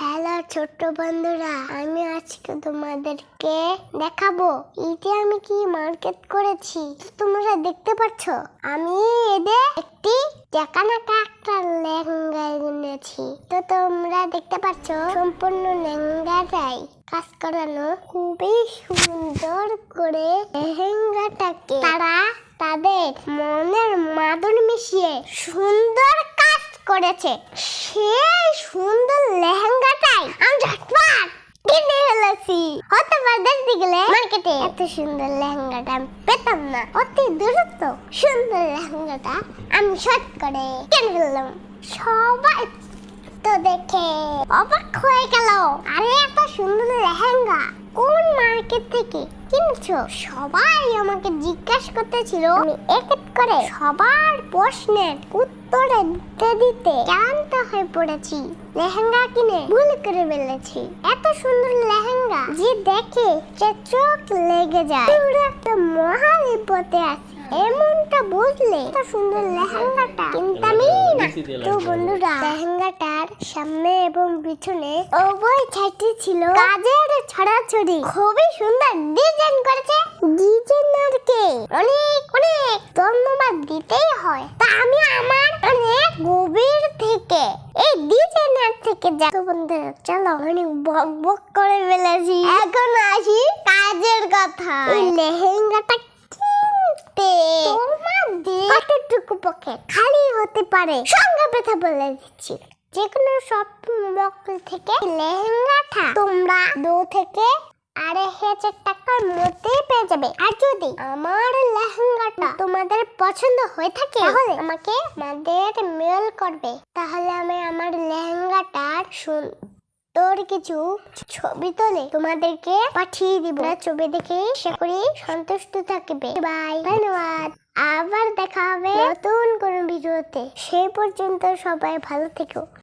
Hello ছোট্ট বন্ধুরা, আমি আজকে তোমাদেরকে দেখাবো এতে আমি কি মার্কেট করেছি। তোমরা দেখতে পাচ্ছ, আমি এদের একটি টাকানাকা একটা লেহেঙ্গা এনেছি। তো তোমরা দেখতে পাচ্ছ, সম্পূর্ণ লেহেঙ্গাটাই কাজ করানো খুবই সুন্দর করে লেহেঙ্গাটাকে তারা তাদের মনের মাদুর মিশিয়ে সুন্দর কাজ করেছে। সেই সুন্দর লেহেঙ্গাটাই আমি ঝটপট কিনে ফেলেছি মার্কেটে এত সুন্দর লেহেঙ্গাটা আমি পেতাম না। অতি দ্রুত সুন্দর লেহেঙ্গাটা আমি শর্ট করে কিনে ফেললাম। সবাই তো দেখে অবাক হয়ে গেল। আরে এত সুন্দর লেহেঙ্গা কোন মার্কেট থেকে কিনছো সবাই আমাকে জিজ্ঞাসা করতেছিল আমি এক এক করে সবার প্রশ্নের উত্তরে দিতে দিতে ক্লান্ত হয়ে পড়েছি। লেহেঙ্গা কিনে ভুল করে ফেলেছি। এত সুন্দর লেহেঙ্গা যে দেখে যে চোখ লেগে যায়। একটা মহা বিপদে আছি। এমনটা বুঝলে এত সুন্দর লেহেঙ্গাটা কিনতামই না। তো বন্ধুরা লেহেঙ্গাটার সামনে এবং পিছনে উভয় ছাইটি ছিল কাজের ছড়াছড়ি। খুবই সুন্দর ডিজাইন করেছে ডিজাইনারকে অনেক অনেক দিতেই হয়। তা আমি আমার অনেক গভীর থেকে, এই ডিজাইনার থেকে যা তো বন্ধুরা, চলো অনেক বক বক করে ফেলেছি। এখন আসি কাজের কথা। এই লেহেঙ্গাটা কিনতে। তোমাদের কতটুকু পক্ষে খালি হতে পারে। সঙ্গে কথা বলে দিচ্ছি। যে কোনো শপিং মল থেকে লেহেঙ্গাটা তোমরা দু থেকে আড়াই হাজার টাকার মধ্যেই পেয়ে যাবে। আর যদি আমার লেহেঙ্গাটা তোমাদের পছন্দ হয়ে থাকে, তাহলে আমাকে আমাদের মেল করবে। তাহলে আমি আমার লেহেঙ্গাটার শুন তোর কিছু ছবি তোলে তোমাদেরকে পাঠিয়ে দিব। ছবি দেখে আশা করি সন্তুষ্ট থাকবে। বাই ধন্যবাদ। আবার দেখা হবে নতুন কোন ভিডিওতে। সেই পর্যন্ত সবাই ভালো থেকো।